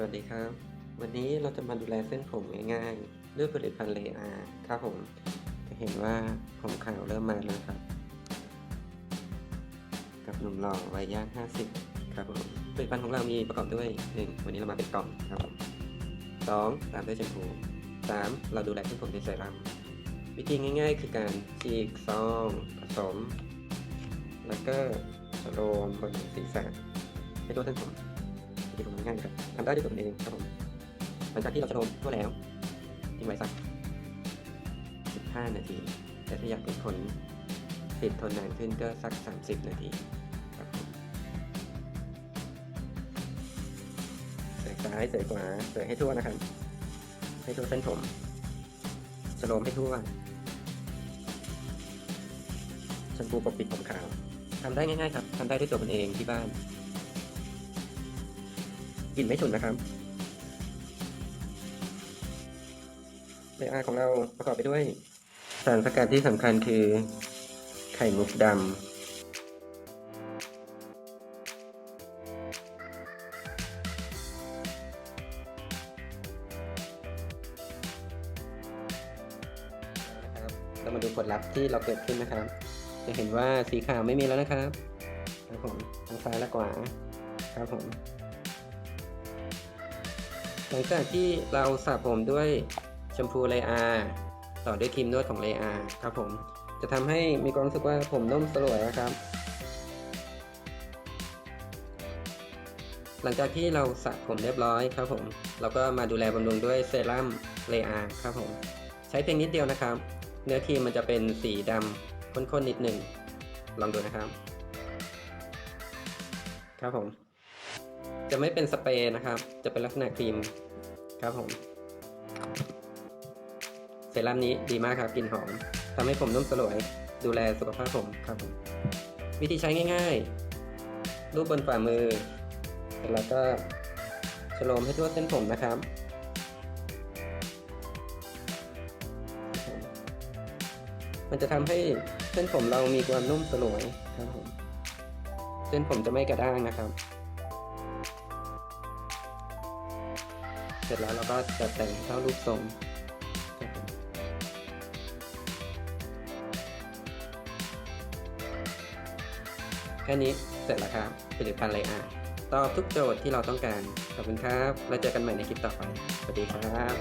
สวัสดีครับ วันนี้เราจะมาดูแลเส้นผมง่ายๆด้วยผลิตภัณฑ์เลอาครับผมจะเห็นว่าผมขาวเริ่มมาแล้วครับ กับหนุ่มหล่อวัยย่าง 50 ครับผมผลิตภัณฑ์ของเรามีประกอบด้วย 1. วันนี้เรามาเป็นกล่องครับผม 2. ตามด้วยแชมพู 3. เราดูแลเส้นผมด้วยเซรั่มวิธีง่าย ๆ คือการฉีกซองผสม แล้วก็โรมบนศีรษะให้ตัวเส้นผม วิธีทำง่ายครับทำได้ด้วยตัวเองครับผมหลังจากที่เราจะโรมทั่วแล้วทิ้งไว้สัก 15 นาที แต่ถ้าอยากเป็นผลติดทนนานขึ้นก็สัก 30 นาทีครับผมเสยซ้ายเสยขวาเสยให้ทั่วนะครับ ให้ทั่วเส้นผมจะโรมให้ทั่วแชมพูปกปิดผมขาวทำได้ง่ายๆครับทำได้ด้วยตัวมันเองที่บ้าน กลิ่นไม่ฉุนนะครับในอาของเราประกอบไปด้วย สารสกัดที่สำคัญคือ ไข่มุกดำเรามาดูผลลัพธ์ที่เราเกิดขึ้นนะครับ จะเห็นว่าสีขาวไม่มีแล้วนะครับครับผมทางซ้ายและขวาครับผม หลังจากที่เราสระผมด้วยแชมพูไลอาต่อด้วยครีมนวดของไลอาครับผม จะทำให้มีความรู้สึกว่าผมนุ่มสลวยนะครับ หลังจากที่เราสระผมเรียบร้อยครับผม เราก็มาดูแลบำรุงด้วยเซรั่มไลอาครับผม ใช้เพียงนิดเดียวนะครับ เนื้อครีมมันจะเป็นสีดำข้นๆนิดหนึ่งลองดูนะครับ ครับผม จะไม่เป็นสเปรย์นะครับ จะเป็นลักษณะครีมครับผม เซรั่มนี้ดีมากครับกลิ่นหอมทำให้ผมนุ่มสลวย ดูแลสุขภาพผมครับผม วิธีใช้ง่ายๆ รูปบนฝ่ามือ แล้วก็ฉโลมให้ทั่วเส้นผมนะครับ มันจะทำให้เส้นผมเรามีความนุ่มสลวยครับผม เส้นผมจะไม่กระด้างนะครับ เสร็จแล้วเราก็จะแต่งเข้ารูปทรงแค่นี้เสร็จแล้วครับผลิตภัณฑ์ไลอาตอบทุกโจทย์ที่เราต้องการ ขอบคุณครับ แล้วเจอกันใหม่ในคลิปต่อไป สวัสดีครับ